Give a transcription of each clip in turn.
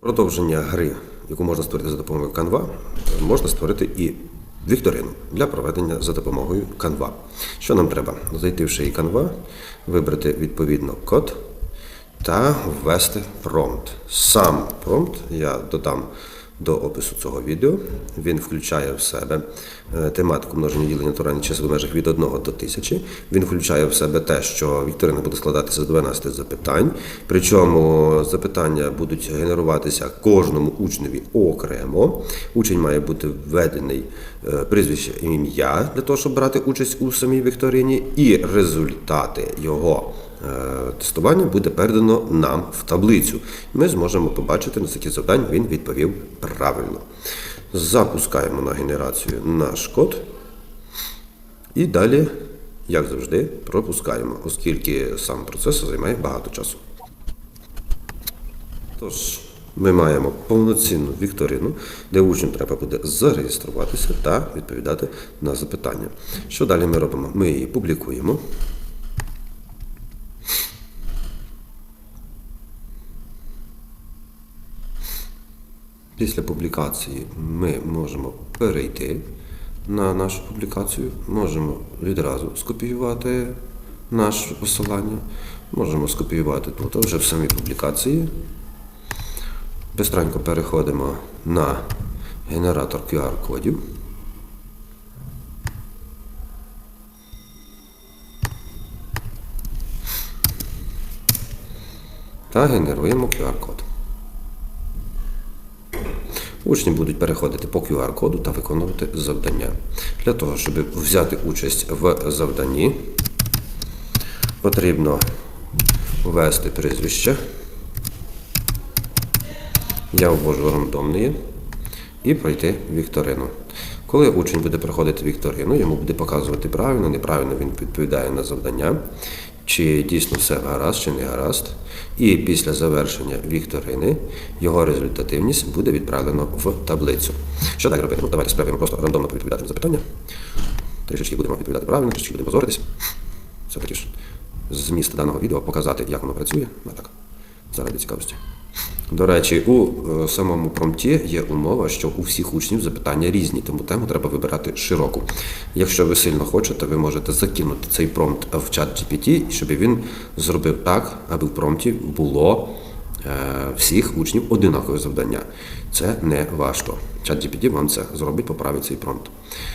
Продовження гри, яку можна створити за допомогою Canva, можна створити і вікторину для проведення за допомогою Canva. Що нам треба? Зайти в шиї Canva, вибрати відповідно код та ввести промпт. Сам промпт я додам до опису цього відео. Він включає в себе е, тематику множення ділення натуральних чисел в межах від 1 до 1000. Він включає в себе те, що вікторина буде складатися з 12 запитань. Причому запитання будуть генеруватися кожному учневі окремо. Учень має бути введений е, прізвище ім'я для того, щоб брати участь у самій вікторині, і результати його тестування буде передано нам в таблицю. Ми зможемо побачити, на скільки завдань він відповів правильно. Запускаємо на генерацію наш код. І далі, як завжди, пропускаємо, оскільки сам процес займає багато часу. Тож, ми маємо повноцінну вікторину, де учням треба буде зареєструватися та відповідати на запитання. Що далі ми робимо? Ми її публікуємо. Після публікації ми можемо перейти на нашу публікацію, можемо відразу скопіювати наше посилання, можемо скопіювати тут вже в самій публікації. Бистренько переходимо на генератор QR-кодів. Та генеруємо QR-код. Учні будуть переходити по QR-коду та виконувати завдання. Для того, щоб взяти участь в завданні, потрібно ввести прізвище. Я ввожу рандомне і пройти вікторину. Коли учень буде проходити вікторину, йому буде показувати правильно, неправильно він відповідає на завдання, чи дійсно все гаразд, чи не гаразд. І після завершення вікторини його результативність буде відправлено в таблицю. Що так робити? Ну, давайте спробуємо просто рандомно відповідати на запитання. Трішечки будемо відповідати правильно, трішечки будемо позоритись. Все-таки ж зміст даного відео показати, як воно працює. Ну, так, заради цікавості. До речі, у е, самому промпті є умова, що у всіх учнів запитання різні, тому тему треба вибирати широку. Якщо ви сильно хочете, ви можете закинути цей промпт в чат GPT, щоб він зробив так, аби в промпті було всіх учнів одинакове завдання. Це не важко. Чат GPT вам це зробить, поправить цей промпт.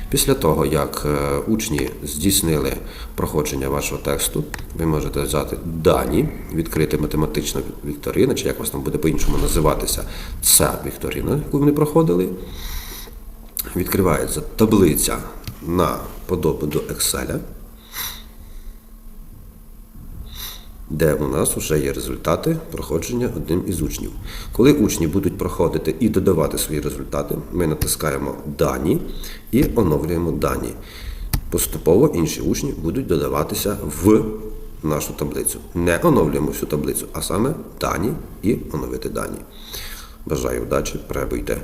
Після того, як е, учні здійснили проходження вашого тексту, ви можете взяти дані, відкрити математична вікторина, чи як вас там буде по-іншому називатися ця вікторина, яку вони проходили. Відкривається таблиця на подобу до Excel, де у нас вже є результати проходження одним із учнів. Коли учні будуть проходити і додавати свої результати, ми натискаємо Дані і оновлюємо дані. Поступово інші учні будуть додаватися в нашу таблицю. Не оновлюємо всю таблицю, а саме дані і оновити дані. Бажаю удачі, перебуйте.